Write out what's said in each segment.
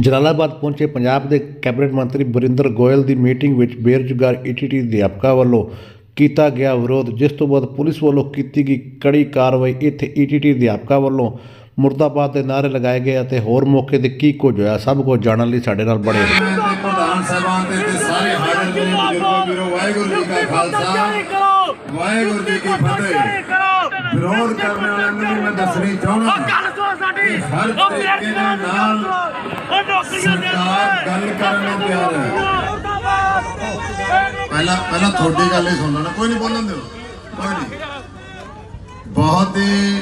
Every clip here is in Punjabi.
ਜਲਾਲਾਬਾਦ ਪਹੁੰਚੇ ਪੰਜਾਬ ਦੇ ਕੈਬਨਿਟ ਮੰਤਰੀ ਬਰਿੰਦਰ ਗੋਇਲ ਦੀ ਮੀਟਿੰਗ ਵਿੱਚ ਬੇਰੁਜ਼ਗਾਰ ਈਟੀਟੀ ਅਧਿਆਪਕਾਂ ਵੱਲੋਂ ਕੀਤਾ ਗਿਆ ਵਿਰੋਧ ਜਿਸ ਤੋਂ ਬਾਅਦ ਪੁਲਿਸ ਵੱਲੋਂ ਕੀਤੀ ਗਈ ਕੜੀ ਕਾਰਵਾਈ। ਇੱਥੇ ਈਟੀਟੀ ਅਧਿਆਪਕਾਂ ਵੱਲੋਂ ਮੁਰਦਾਬਾਦ ਦੇ ਨਾਅਰੇ ਲਗਾਏ ਗਏ ਅਤੇ ਹੋਰ ਮੌਕੇ ਤੇ ਕੀ ਕੁਝ ਹੋਇਆ ਸਭ ਕੁਝ ਜਾਣਨ ਲਈ ਸਾਡੇ ਨਾਲ ਬਣੇ ਪ੍ਰਧਾਨ ਸਾਹਿਬਾਨ ਤੇ ਤੇ ਸਾਰੇ ਹਾਜ਼ਰ ਨੇ ਬਜ਼ੁਰਗੋ ਵੀਰੋ ਵਾਹਿਗੁਰੂ ਜੀ ਕਾ ਖਾਲਸਾ। ਵਾਹਿਗੁਰੂ ਜੀ ਕੀ ਫਤਿਹ। ਵਿਰੋਧ ਕਰਨ ਵਾਲਿਆਂ ਨੂੰ ਵੀ ਮੈਂ ਦੱਸਣੀ ਚਾਹੁੰਦਾ ਗੱਲ ਸੁਣ ਸਾਡੀ। ਹਰ ਉਹ ਤਰੀਕੇ ਨਾਲ ਸਰਕਾਰ ਗੱਲ ਕਰਨ ਨੂੰ ਤਿਆਰ ਹੈ। ਪਹਿਲਾਂ ਪਹਿਲਾਂ ਤੁਹਾਡੀ ਗੱਲ ਹੀ ਸੁਣ ਲੈਣਾ। ਕੋਈ ਨਹੀਂ ਬੋਲਣ ਦਿਓ। ਕੋਈ ਨਹੀਂ। ਬਹੁਤ ਹੀ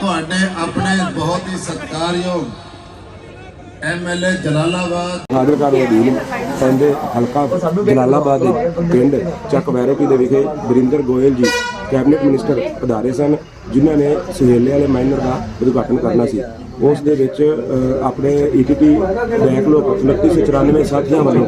ਤੁਹਾਡੇ ਆਪਣੇ ਬਹੁਤ ਹੀ ਸਤਿਕਾਰਯੋਗ ਐਮਐਲਏ ਜਲਾਲਾਬਾਦ। ਫਾਜ਼ਿਲਕਾ ਦੇ ਅਧੀਨ ਪੈਂਦੇ ਹਲਕਾ ਜਲਾਲਾਬਾਦ ਦੇ ਪਿੰਡ ਚੱਕ ਵੈਰੋਪੀ ਦੇ ਵਿਖੇ ਬਰਿੰਦਰ ਗੋਇਲ ਜੀ ਕੈਬਨਿਟ ਮਿਨਿਸਟਰ ਪਧਾਰੇ ਸਨ। ਜਿਨ੍ਹਾਂ ਨੇ ਸੁਹੇਲੇ ਵਾਲੇ ਮਾਈਨਰ ਦਾ ਉਦਘਾਟਨ ਕਰਨਾ ਸੀ। ਉਸ ਦੇ ਵਿੱਚ ਅ, ਆਪਣੇ E ਈਟੀਟੀ ਬੈਕਲੋਗ 2994 ਸਾਥੀਆਂ ਵੱਲੋਂ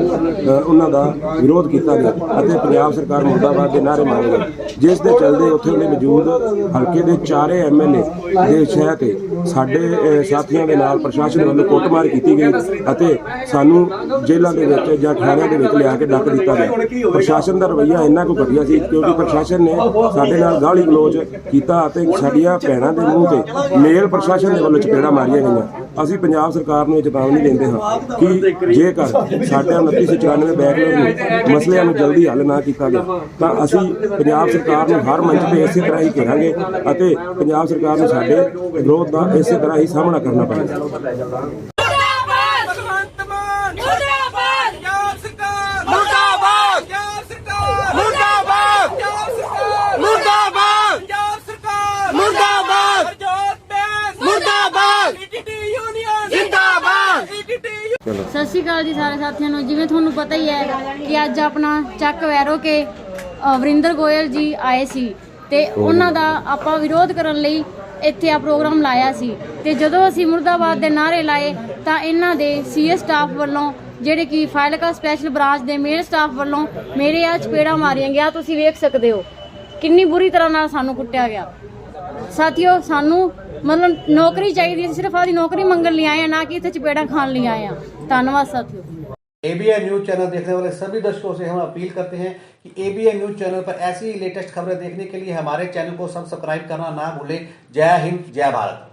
ਉਹਨਾਂ ਦਾ ਵਿਰੋਧ ਕੀਤਾ ਗਿਆ ਅਤੇ ਪੰਜਾਬ ਸਰਕਾਰ ਮੁਰਦਾਬਾਦ ਦੇ ਨਾਅਰੇ ਮਾਰੇ ਗਏ। ਜਿਸ ਦੇ ਚੱਲਦੇ ਉੱਥੇ ਦੇ ਮੌਜੂਦ ਹਲਕੇ ਦੇ ਚਾਰੇ ਐਮਐਲਏ ਦੇ ਸ਼ਹਿ ਤੇ ਸਾਡੇ ਸਾਥੀਆਂ ਦੇ ਨਾਲ ਪ੍ਰਸ਼ਾਸਨ ਵੱਲੋਂ ਕੁੱਟਮਾਰ ਕੀਤੀ ਗਈ ਅਤੇ ਸਾਨੂੰ ਜੇਲ੍ਹਾਂ ਦੇ ਵਿੱਚ ਜਾਂ ਥਾਣਿਆਂ ਦੇ ਵਿੱਚ ਲਿਆ ਕੇ ਡੱਕ ਦਿੱਤਾ ਗਿਆ। ਪ੍ਰਸ਼ਾਸਨ ਦਾ ਰਵੱਈਆ ਇੰਨਾ ਕੁ ਘਟਿਆ ਸੀ ਕਿਉਂਕਿ ਪ੍ਰਸ਼ਾਸਨ ਨੇ ਸਾਡੇ ਨਾਲ ਗਾਲੀ ਗਲੋਚ ਕੀਤਾ ਅਤੇ ਸਾਡੀਆਂ ਭੈਣਾਂ ਦੇ ਮੂੰਹ ਤੇ ਮੇਲ ਪ੍ਰਸ਼ਾਸਨ ਦੇ ਵੱਲੋਂ ਚਪੇੜਾਂ ਮਾਰੀਆਂ ਗਈਆਂ। ਅਸੀਂ ਪੰਜਾਬ ਸਰਕਾਰ ਨੂੰ ਇਹ ਚੇਤਾਵਨੀ ਦਿੰਦੇ ਹਾਂ ਕਿ ਜੇਕਰ ਸਾਡੇ 2994 ਬੈਕਲੌਗ ਨੂੰ ਮਸਲਿਆਂ ਨੂੰ ਜਲਦੀ ਹੱਲ ਨਾ ਕੀਤਾ ਗਿਆ ਤਾਂ ਅਸੀਂ ਪੰਜਾਬ ਸਰਕਾਰ ਨੂੰ ਹਰ ਮੰਚ ਤੇ ਇਸੇ ਤਰ੍ਹਾਂ ਹੀ ਘੇਰਾਂਗੇ ਅਤੇ ਪੰਜਾਬ ਸਰਕਾਰ ਨੂੰ ਸਾਡੇ ਵਿਰੋਧ ਦਾ ਇਸੇ ਤਰ੍ਹਾਂ ਹੀ ਸਾਹਮਣਾ ਕਰਨਾ ਪਵੇਗਾ ਮੁਰਦਾਬਾਦ ਭਗਵੰਤ ਮਾਨ ਮੁਰਦਾਬਾਦ ਪੰਜਾਬ ਸਰਕਾਰ ਮੁਰਦਾਬਾਦ ਪੰਜਾਬ ਸਰਕਾਰ ਮੁਰਦਾਬਾਦ ਪੰਜਾਬ ਸਰਕਾਰ ਮੁਰਦਾਬਾਦ ਪੰਜਾਬ ਸਰਕਾਰ ਮੁਰਦਾਬਾਦ ਹਰਜੋਤ ਬੈਂਸ ਮੁਰਦਾਬਾਦ ਈਟੀਟੀ ਯੂਨੀਅਨ ਜਿੰਦਾਬਾਦ ਈਟੀਟੀ ਸਤਿ ਸ਼੍ਰੀ ਅਕਾਲ ਜੀ ਸਾਰੇ ਸਾਥੀਆਂ ਨੂੰ। ਜਿਵੇਂ ਤੁਹਾਨੂੰ ਪਤਾ ਹੀ ਹੈ ਕਿ ਅੱਜ ਆਪਣਾ ਚੱਕ ਵੈਰੋ ਕੇ ਵਰਿੰਦਰ ਗੋਇਲ ਜੀ ਆਏ ਸੀ ਤੇ ਉਹਨਾਂ ਦਾ ਆਪਾਂ ਵਿਰੋਧ ਕਰਨ ਲਈ ਇੱਥੇ ਆ ਪ੍ਰੋਗਰਾਮ ਲਾਇਆ ਸੀ। ਤੇ ਜਦੋਂ ਅਸੀਂ ਮੁਰਦਾਬਾਦ ਦੇ ਨਾਅਰੇ ਲਾਏ ਤਾਂ ਇਹਨਾਂ ਦੇ ਸੀਐਸ ਸਟਾਫ ਵੱਲੋਂ ਜਿਹੜੇ ਕਿ ਫਾਇਲਕਾ ਸਪੈਸ਼ਲ ਬ੍ਰਾਂਚ ਦੇ ਮੇਨ ਸਟਾਫ ਵੱਲੋਂ ਮੇਰੇ ਆ ਚਪੇੜਾਂ ਮਾਰੀਆਂ ਗਿਆ। ਤੁਸੀਂ ਵੇਖ ਸਕਦੇ ਹੋ। ਕਿੰਨੀ ਬੁਰੀ ਤਰ੍ਹਾਂ ਨਾਲ ਸਾਨੂੰ ਕੁੱਟਿਆ ਗਿਆ। ਸਾਥੀਓ ਸਾਨੂੰ ਮਤਲਬ ਨੌਕਰੀ ਚਾਹੀਦੀ ਸੀ ਸਿਰਫ ਆਦੀ ਨੌਕਰੀ ਮੰਗਣ ਲਈ ਆਏ ਆ ਨਾ ਕਿ ਇੱਥੇ ਚਪੇੜਾਂ ਖਾਣ ਲਈ ਆਏ ਆ ਧੰਨਵਾਦ ਸਾਥੀਓ एबीएन न्यूज चैनल देखने वाले सभी दर्शकों से हम अपील करते हैं कि एबीएन न्यूज चैनल पर ऐसी ही लेटेस्ट खबरें देखने के लिए हमारे चैनल को सब्सक्राइब करना ना भूलें जय हिंद जय भारत